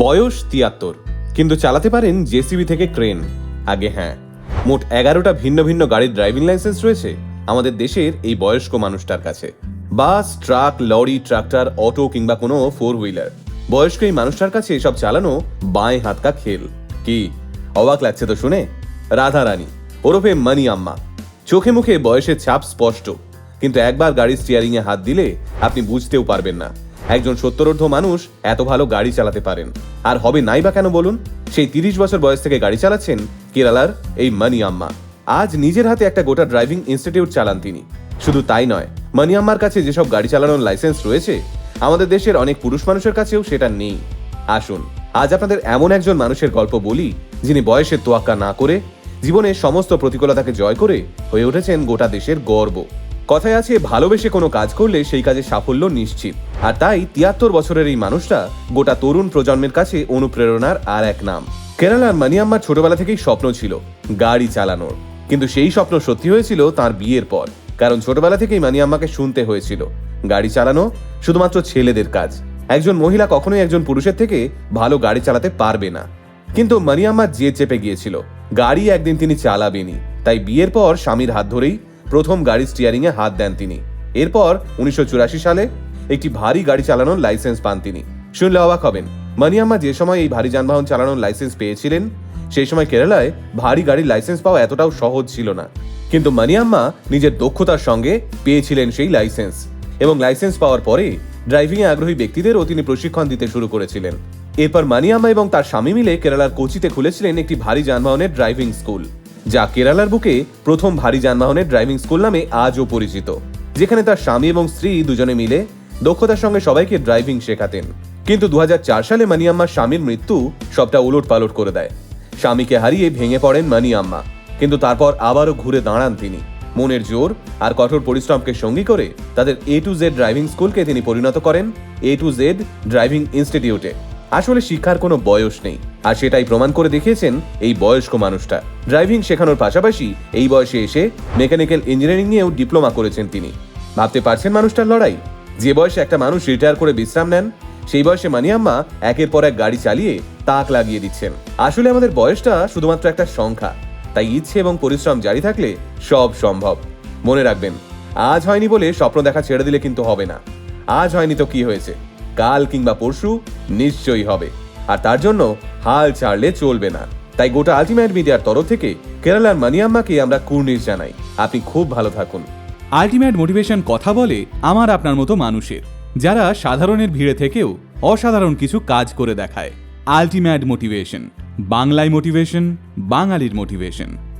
বয়স তিয়াত্তর। কিন্তু চালাতে পারেন জেসিবি থেকে ক্রেন। আগে হ্যাঁ মোট এগারোটা ভিন্ন ভিন্ন গাড়ির ড্রাইভিং লাইসেন্স রয়েছে আমাদের দেশের এই বয়স্ক মানুষটার কাছে। Bus, truck, lorry, tractor, auto কিংবা কোনো ফোর হুইলার বয়স্ক এই মানুষটার কাছে এসব চালানো বাঁয়ে হাতকা খেল। কি? অবাক লাগছে তো শুনে? রাধা রানী ওরফে মানি আম্মা। চোখে মুখে বয়সের ছাপ স্পষ্ট, কিন্তু একবার গাড়ির স্টিয়ারিং এ হাত দিলে আপনি বুঝতেও পারবেন না। একজন সত্তরোর্ধ মানুষ এত ভালো গাড়ি চালাতে পারেন। আর হবে নাই বা কেন বলুন? সেই তিরিশ বছর বয়স থেকে গাড়ি চালাচ্ছেন কেরালার এই মানি আম্মা। আজ নিজের হাতে একটা গোটা ড্রাইভিং ইনস্টিটিউট চালান তিনি। শুধু তাই নয়, মানি আম্মার কাছে যেসব গাড়ি চালানোর লাইসেন্স রয়েছে, আমাদের দেশের অনেক পুরুষ মানুষের কাছেও সেটা নেই। আসুন, আজ আপনাদের এমন একজন মানুষের গল্প বলি, যিনি বয়সের তোয়াক্কা না করে জীবনের সমস্ত প্রতিকূলতাকে জয় করে হয়ে উঠেছেন গোটা দেশের গর্ব। কথায় আছে, ভালোবেসে কোনো কাজ করলে সেই কাজে সাফল্য নিশ্চিত। আর তাই তিয়াত্তর বছরের এই মানুষটা গোটা তরুণ প্রজন্মের কাছে অনুপ্রেরণার আর এক নাম। কেরালার মানিয়াম্মার ছোটবেলা থেকেই স্বপ্ন ছিল গাড়ি চালানোর। কিন্তু সেই স্বপ্ন সত্যি হয়েছিল তার বিয়ের পর, কারণ ছোটবেলা থেকেই মানিয়াম্মাকে শুনতে হয়েছিল। গাড়ি চালানো শুধুমাত্র ছেলেদের কাজ। একজন মহিলা কখনোই একজন পুরুষের থেকে ভালো গাড়ি চালাতে পারবে না। কিন্তু মানিয়াম্মা যে চেপে গিয়েছিল, গাড়ি একদিন তিনি চালাবেনি তাই বিয়ের পর স্বামীর হাত ধরেই প্রথম গাড়ি স্টিয়ারিং এ হাত দেন তিনি। এরপর উনিশশো চুরাশি সালে একটি ভারী গাড়ি চালানোর লাইসেন্স পান তিনি। শুনলে অবাক হবেন, মানিয়াম্মা যে সময় এই ভারী যানবাহন চালানোর লাইসেন্স পেয়েছিলেন, সেই সময় কেরালায় ভারী গাড়ির লাইসেন্স পাওয়া এতটাও সহজ ছিল না। কিন্তু মানিয়াম্মা নিজের দক্ষতার সঙ্গে পেয়েছিলেন সেই লাইসেন্স এবং লাইসেন্স পাওয়ার পরে ড্রাইভিং এ আগ্রহী ব্যক্তিদেরও তিনি প্রশিক্ষণ দিতে শুরু করেছিলেন। এরপর মানিয়াম্মা এবং তার স্বামী মিলে কেরালার কোচিতে খুলেছিলেন একটি ভারী যানবাহনের ড্রাইভিং স্কুল যা কেরালার বুকে প্রথম ভারী যানবাহনের ড্রাইভিং স্কুল নামে আজও পরিচিত, যেখানে তার স্বামী এবং স্ত্রী দুজনে মিলে দক্ষতার সঙ্গে সবাইকে ড্রাইভিং শেখাতেন। কিন্তু দু হাজার চার সালে মানিয়াম্মার স্বামীর মৃত্যু সবটা উলট পালট করে দেয়। স্বামীকে হারিয়ে ভেঙে পড়েন মানিয়াম্মা, কিন্তু তারপর আবারও ঘুরে দাঁড়ান তিনি। মনের জোর আর কঠোর পরিশ্রমকে সঙ্গী করে তাদের এ টু জেড ড্রাইভিং স্কুলকে তিনি পরিণত করেন এ টু জেড ড্রাইভিং ইনস্টিটিউটে। আসলে শিক্ষার কোনো বয়স নেই। আর সেটাই প্রমাণ করে দেখিয়েছেন এই বয়স্ক মানুষটা। ড্রাইভিং শেখানোর পাশাপাশি এই বয়সে এসে মেকানিক্যাল ইঞ্জিনিয়ারিং নিয়েও ডিপ্লোমা করেছেন তিনি। ভাবতে পারছেন মানুষটার লড়াই? যে বয়সে একটা মানুষ রিটায়ার করে বিশ্রাম নেন, সেই বয়সে মানিয়াম্মা একের পর এক গাড়ি চালিয়ে তাক লাগিয়ে দিচ্ছেন। আসলে আমাদের বয়সটা শুধুমাত্র একটা সংখ্যা। তাই ইচ্ছে এবং পরিশ্রম জারি থাকলে সব সম্ভব। মনে রাখবেন, আজ হয়নি বলে স্বপ্ন দেখা ছেড়ে দিলে কিন্তু হবে না। আজ হয়নি তো কি হয়েছে? কাল কিংবা পরশু নিশ্চয়ই হবে। আর তার জন্য হাল ছাড়লে চলবে না। তাই গোটা আলটিমেট মিডিয়ার তরফ থেকে কেরালার মানিয়াম্মাকে আমরা কুর্নিশ জানাই। আপনি খুব ভালো থাকুন। আলটিমেট মোটিভেশন কথা বলে আমার আপনার মতো মানুষের, যারা সাধারণের ভিড়ে থেকেও অসাধারণ কিছু কাজ করে দেখায়। আলটিমেট মোটিভেশন, বাংলায় মোটিভেশন, বাঙালির মোটিভেশন।